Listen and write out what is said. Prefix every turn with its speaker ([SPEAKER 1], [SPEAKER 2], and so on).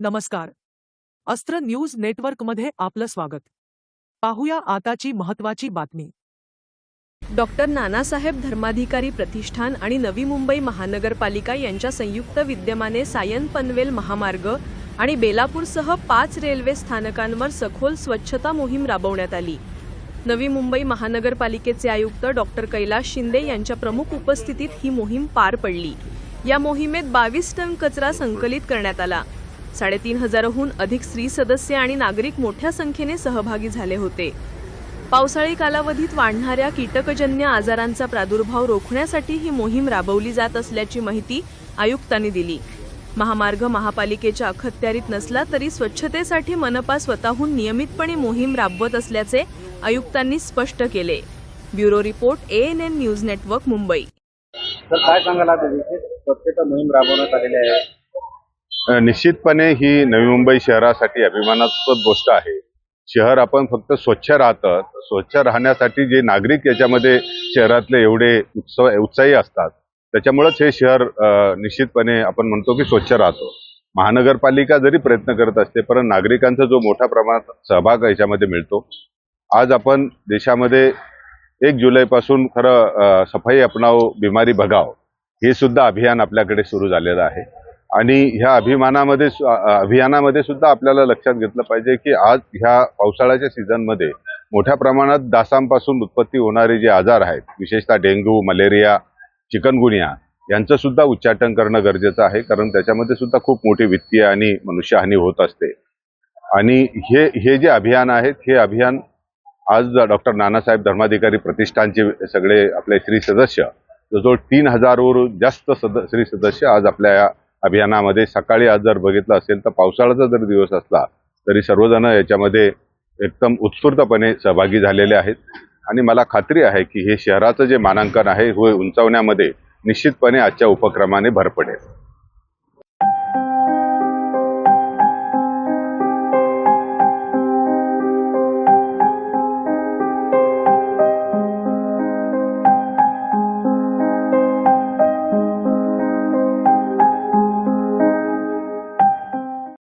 [SPEAKER 1] नमस्कार. अस्त्र न्यूज नेटवर्कमध्ये आपलं स्वागत. पाहूया आताची महत्वाची बातमी.
[SPEAKER 2] डॉक्टर नानासाहेब धर्माधिकारी प्रतिष्ठान आणि नवी मुंबई महानगरपालिका यांच्या संयुक्त विद्यमाने सायन पनवेल महामार्ग आणि बेलापूरसह पाच रेल्वे स्थानकांवर सखोल स्वच्छता मोहीम राबवण्यात आली. नवी मुंबई महानगरपालिकेचे आयुक्त डॉक्टर कैलास शिंदे यांच्या प्रमुख उपस्थितीत ही मोहीम पार पडली. या मोहिमेत बावीस टन कचरा संकलित करण्यात आला. साडेतीन हजाराहून अधिक स्त्री सदस्य आणि नागरिक मोठ्या संख्येने सहभागी झाले होते. पावसाळी कालावधीत वाढणाऱ्या कीटकजन्य आजारांचा प्रादुर्भाव रोखण्यासाठी ही मोहीम राबवली जात असल्याची माहिती आयुक्तांनी दिली. महामार्ग महापालिकेच्या अखत्यारीत नसला तरी स्वच्छतेसाठी मनपा स्वतःहून नियमितपणे मोहीम राबवत असल्याचे आयुक्तांनी स्पष्ट केले. Bureau report ANN news network Mumbai.
[SPEAKER 3] तर काय सांगाल स्वच्छता मोहीम राबवण्यात आलेली आहे?
[SPEAKER 4] निश्चितपणे ही नवी मुंबई शहरासाठी अभिमानास्पद गोष्ट आहे. शहर आपण फक्त स्वच्छ राहतं स्वच्छ राहण्यासाठी जे नागरिक याच्यामध्ये शहरातले एवढे उत्सव उत्साही असतात त्याच्यामुळेच हे शहर निश्चितपणे आपण म्हणतो की स्वच्छ राहतो. महानगरपालिका जरी प्रयत्न करत असते पण नागरिकांचा जो मोठ्या प्रमाणात सहभाग याच्यामध्ये मिळतो. आज आपण देशामध्ये एक जुलैपासून खरं सफाई अपनाव बिमारी भगाव हे सुद्धा अभियान आपल्याकडे सुरू झालेलं आहे. आणि ह्या अभिमानामध्ये सु- अभियानामध्ये सुद्धा आपल्याला लक्षात घेतलं पाहिजे की आज ह्या पावसाळ्याच्या सीझनमध्ये मोठ्या प्रमाणात डासांपासून उत्पत्ती होणारे जे आजार आहेत विशेषतः डेंग्यू मलेरिया चिकनगुनिया यांचं सुद्धा उच्चाटन करणं गरजेचं आहे कारण त्याच्यामध्ये सुद्धा खूप मोठी वित्तीय आणि मनुष्यहानी होत असते. आणि हे हे जे अभियान आहेत हे अभियान आज डॉक्टर नानासाहेब धर्माधिकारी प्रतिष्ठानचे सगळे आपले श्री सदस्य जवळजवळ तीन हजारवरून जास्त सद श्री सदस्य आज आपल्या या अभियानामध्ये सकाळी आज जर बघितलं असेल तर पावसाळ्याचा जर दिवस असला तरी सर्वजण याच्यामध्ये एकदम उत्स्फूर्तपणे सहभागी झालेले आहेत. आणि मला खात्री आहे की हे शहराचं जे मानांकन आहे हे उंचावण्यामध्ये निश्चितपणे आजच्या उपक्रमाने भर पडेल.